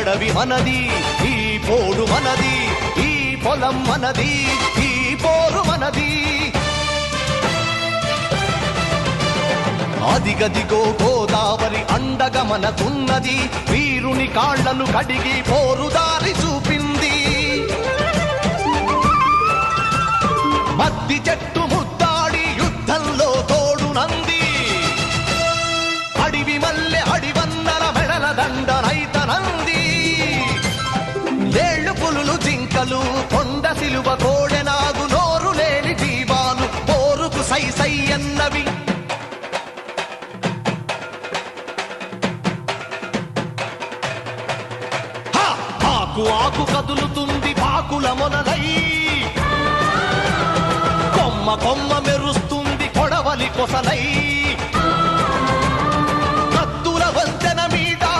అడవి మనది ఈ పోడు మనది ఈ పొలం మనది ఈ పోరు మనది. అదిగదిగో గోదావరి అండగ మనకున్నది వీరుని కాళ్ళను కడిగి పోరుదారి చూపింది. మద్ది చెట్టు ముద్దాడి యుద్ధంలో తోడునంది అడివి మల్లె జింకలు కొండ సిలువ కోడెనాగు నోరు లేని జీవాలు పోరుకు సై సై అన్నవి. ఆకు ఆకు కదులుతుంది పాకుల మొనలై కొమ్మ కొమ్మ మెరుస్తుంది కొడవలి కొసలై.